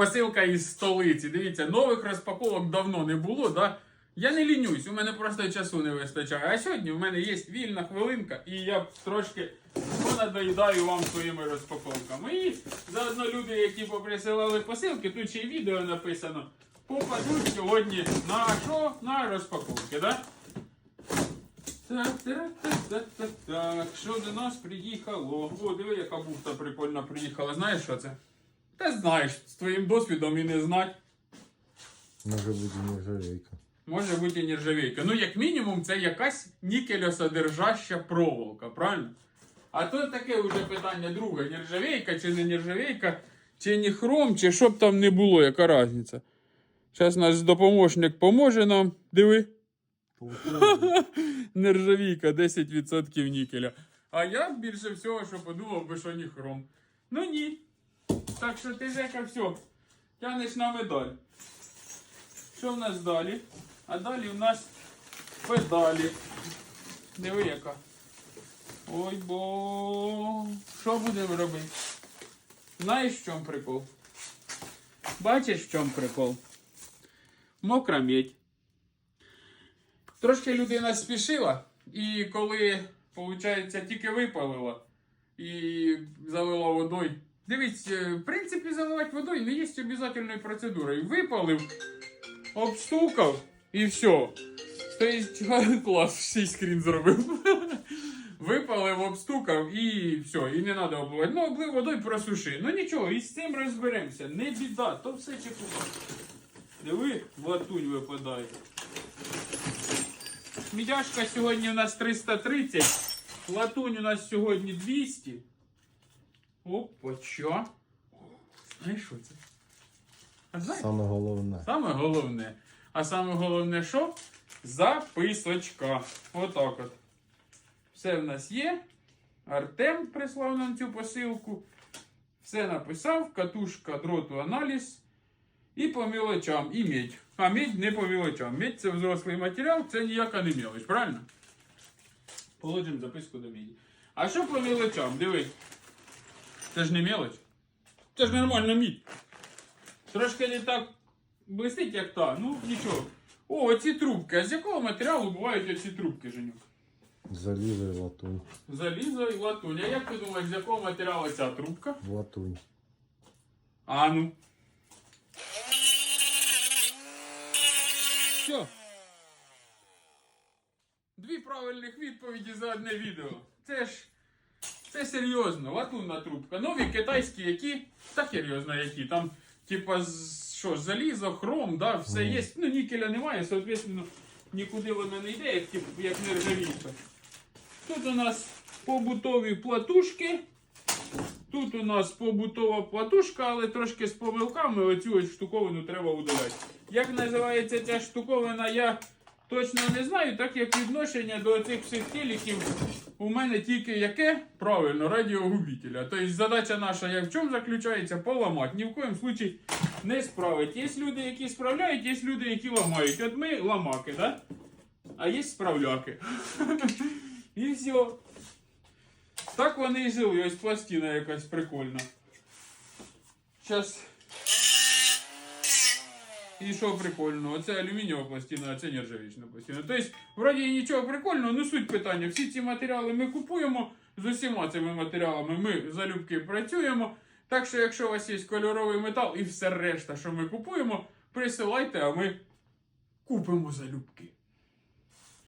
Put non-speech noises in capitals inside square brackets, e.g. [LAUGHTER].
посилка із столиці. Дивіться, нових розпаковок давно не було, да? Я не лінюсь, у мене просто часу не вистачає. А сьогодні в мене є вільна хвилинка, і я трошки понадоїдаю вам своїми розпаковками. І заодно люди, які поприсилали посилки, тут ще й відео написано, попадуть сьогодні на що? На розпаковки, да? Так, так. Що до нас приїхало? О, диви, яка бухта прикольна приїхала. Знаєш що це? Та знаєш, з твоїм досвідом і не знать. Може бути нержавейка. Може бути і нержавейка. Ну, як мінімум, це якась нікелесодержаща проволока, правильно? А то таке вже питання друге: нержавейка чи не нержавейка, чи не хром, чи що б там не було, яка різниця. Зараз наш допоможник поможе нам. Диви. [LAUGHS] Нержавійка 10% нікеля. А я більше всього, що подумав би, що ні хром. Ну ні. Так що ти Жека, все. Тянеш на медаль. Що в нас далі? А далі в нас педалі. Диви яка. Ой бо. Що будемо робити? Знаєш в чому прикол? Бачиш в чому прикол? Мокра медь. Трошки людина спішила, і коли, виходить, тільки випалила і залила водою. Дивіться, в принципі, заливати водою не є обов'язковою процедурою. Випалив, обстукав і все. Стоїть [LAUGHS] клас, ще й скрін зробив. [LAUGHS] Випалив, обстукав і все, і не треба обливати. Ну, облив водою просуши. Ну нічого, і з цим розберемося. Не біда, то все чекує. Диви, латунь випадає. Мідяшка сьогодні у нас 330, латунь у нас сьогодні 200. Опа, що? Знаєш що це? А знаєш? Саме головне. Саме головне. А саме головне що? Записочка. Отак от. Все в нас є. Артем прислав нам цю посилку. Все написав. Катушка дроту аналіз. І по мілочам, і медь. А медь не по мілочам. Медь це взрослий матеріал, це ніяка не мілоч, правильно? Положимо записку до меді. А що по мілочам? Дивись. Це ж не мілоч. Це ж нормально мідь. Трошки не так блистить, як та. Ну, нічого. О, оці трубки. А з якого матеріалу бувають оці трубки, Женюк? Залізо і латунь. Залізо і латунь. А як ти думаєш, з якого матеріалу ця трубка? Латунь. А ну. Все. Дві правильних відповіді за одне відео. Це ж. Це серйозно. Латунна трубка. Нові китайські, які. Та серйозно, які. Там, типа, що, залізо, хром, да, все є. Ну, нікеля немає, соответственно, нікуди воно не йде, як, як нержавійка. Тут у нас побутові платушки. Тут у нас побутова платушка, але трошки з помилками оцю ось штуковину треба удаляти. Як називається ця штуковина, я точно не знаю, так як відношення до цих всіх теліків у мене тільки яке? Правильно, радіогубителя. Тобто задача наша як в чому заключається? Поламати. Ні в коєму случаї не справить. Є люди, які справляють, є люди, які ламають. От ми ламаки, да? а є справляки. [LAUGHS] І все. Так вони і жили, ось пластина якась прикольна. Зараз. І що прикольного? Оце алюмінієва пластина, а це нержавічна пластина. Тобто, вроді нічого прикольного, ну суть питання. Всі ці матеріали ми купуємо. З усіма цими матеріалами ми залюбки працюємо. Так що, якщо у вас є кольоровий метал і все решта, що ми купуємо, присилайте, а ми купимо залюбки.